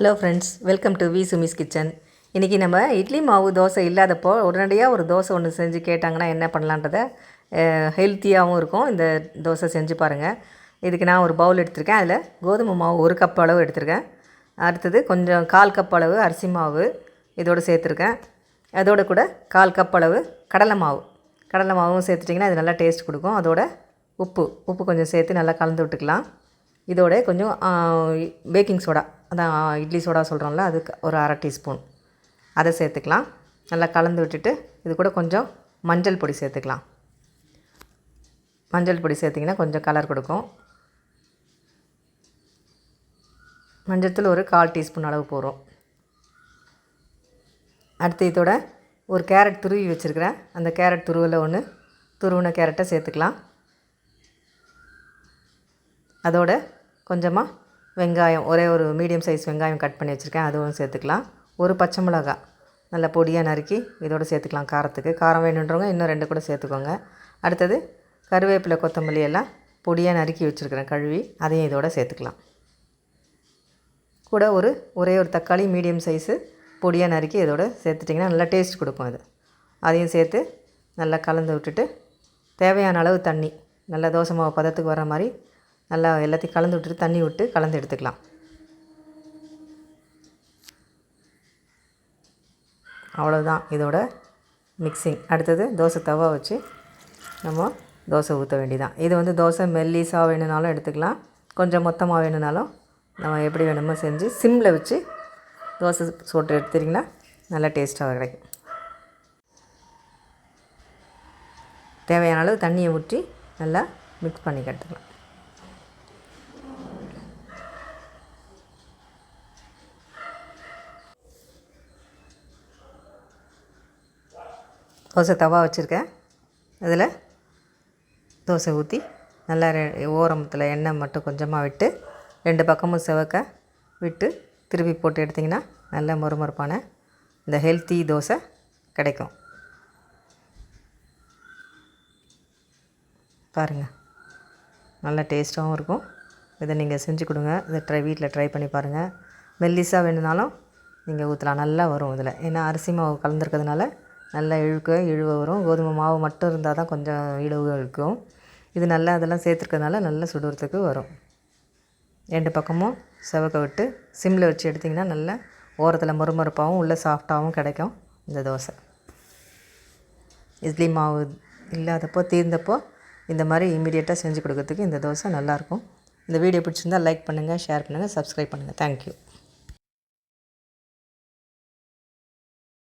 Hello friends welcome to V Sumi's kitchen இன்றைக்கி நம்ம இட்லி மாவு தோசை இல்லாதப்போ உடனடியாக ஒரு தோசை ஒன்று செஞ்சு கேட்டாங்கன்னா என்ன பண்ணலான்றத ஹெல்த்தியாகவும் இருக்கும். இந்த தோசை செஞ்சு பாருங்கள் இதுக்கு நான் ஒரு பவுல் எடுத்திருக்கேன். அதில் கோதுமை மாவு ஒரு கப் அளவு எடுத்திருக்கேன். அடுத்தது கொஞ்சம் கால் கப் அளவு அரிசி மாவு இதோடு சேர்த்துருக்கேன். அதோடு கூட கால் கப் அளவு கடலை மாவு. கடலை மாவும் சேர்த்துட்டிங்கன்னா அது நல்லா டேஸ்ட் கொடுக்கும். அதோட உப்பு உப்பு கொஞ்சம் சேர்த்து நல்லா கலந்து விட்டுக்கலாம். இதோட கொஞ்சம் பேக்கிங் சோடா அதான் இட்லி சோடா சொல்கிறோம்ல அதுக்கு ஒரு அரை டீஸ்பூன். அதை சேர்த்துக்கலாம். நல்லா கலந்து விட்டுட்டு இது கூட கொஞ்சம் மஞ்சள் பொடி சேர்த்துக்கலாம். மஞ்சள் பொடி சேர்த்திங்கன்னா கொஞ்சம் கலர் கொடுக்கும். மஞ்சள் ஒரு கால் டீஸ்பூன் அளவு போகிறோம் அடுத்து இதோட ஒரு கேரட் துருவி வச்சுருக்கிறேன். அந்த கேரட் துருவில் ஒன்று துருவின கேரட்டை சேர்த்துக்கலாம். அதோட கொஞ்சமாக வெங்காயம் ஒரே ஒரு மீடியம் சைஸ் வெங்காயம் கட் பண்ணி வச்சுருக்கேன். அதுவும் சேர்த்துக்கலாம். ஒரு பச்சை மிளகா நல்லா பொடியாக நறுக்கி இதோடு சேர்த்துக்கலாம் காரத்துக்கு. காரம் வேணுன்றவங்க இன்னும் ரெண்டு கூட சேர்த்துக்கோங்க. அடுத்தது கருவேப்பிலை கொத்தமல்லி எல்லாம் பொடியாக நறுக்கி வச்சுருக்கிறேன். கழுவி அதையும் இதோடு சேர்த்துக்கலாம். கூட ஒரு ஒரே ஒரு தக்காளி மீடியம் சைஸு பொடியாக நறுக்கி இதோட சேர்த்துட்டிங்கன்னா நல்லா டேஸ்ட் கொடுக்கும் அது. அதையும் சேர்த்து நல்லா கலந்து விட்டுட்டு தேவையான அளவு தண்ணி நல்லா தோசை மாவு பதத்துக்கு வர மாதிரி நல்லா எல்லாத்தையும் கலந்து விட்டுட்டு தண்ணி விட்டு கலந்து எடுத்துக்கலாம். அவ்வளோதான் இதோட மிக்சிங் அடுத்தது தோசை தவா வச்சு நம்ம தோசை ஊற்ற வேண்டியதான் இது வந்து தோசை மெல்லிஸாக வேணும்னாலும் எடுத்துக்கலாம். கொஞ்சம் மொத்தமாக வேணும்னாலும் நம்ம எப்படி வேணுமோ செஞ்சு சிம்மில் வச்சு தோசை சோட்டு எடுத்துட்டிங்கன்னா நல்லா டேஸ்ட்டாக கிடைக்கும். தேவையான அளவு தண்ணியை ஊற்றி நல்லா மிக்ஸ் பண்ணி கட்டுக்கலாம் தோசை தவா வச்சுருக்கேன். அதில் தோசை ஊற்றி நல்லா ரெ ஓரமத்தில் எண்ணெய் மட்டும் கொஞ்சமாக விட்டு ரெண்டு பக்கமும் செவக்க விட்டு திருப்பி போட்டு எடுத்திங்கன்னா நல்ல மொறுமொறுப்பான இந்த ஹெல்த்தி தோசை கிடைக்கும். பாருங்கள் நல்லா டேஸ்ட்டாகவும் இருக்கும். இதை நீங்கள் செஞ்சு கொடுங்க இதை ட்ரை வீட்டில் ட்ரை பண்ணி பாருங்கள் மெல்லிஸாக வேணுனாலும் நீங்கள் ஊற்றலாம் நல்லா வரும் இதில். ஏன்னா அரிசி மாவு கலந்துருக்கிறதுனால நல்லா இழுக்க இழுவ வரும். கோதுமை மாவு மட்டும் இருந்தால் தான் கொஞ்சம் இழுவு இழுக்கும். இது நல்லா அதெல்லாம் சேர்த்துருக்கறதுனால நல்லா சுடுறதுக்கு வரும். ரெண்டு பக்கமும் செவக்க விட்டு சிம்மில் வச்சு எடுத்திங்கன்னா நல்லா ஓரத்தில் மொறுமொறுப்பாகவும் உள்ளே சாஃப்டாகவும் கிடைக்கும் இந்த தோசை. இட்லி மாவு இல்லாதப்போ தீர்ந்தப்போ இந்த மாதிரி இமீடியட்டாக செஞ்சு கொடுக்கறதுக்கு இந்த தோசை நல்லாயிருக்கும் இந்த வீடியோ பிடிச்சிருந்தால் லைக் பண்ணுங்கள் ஷேர் பண்ணுங்கள் சப்ஸ்கிரைப் பண்ணுங்கள் தேங்க்யூ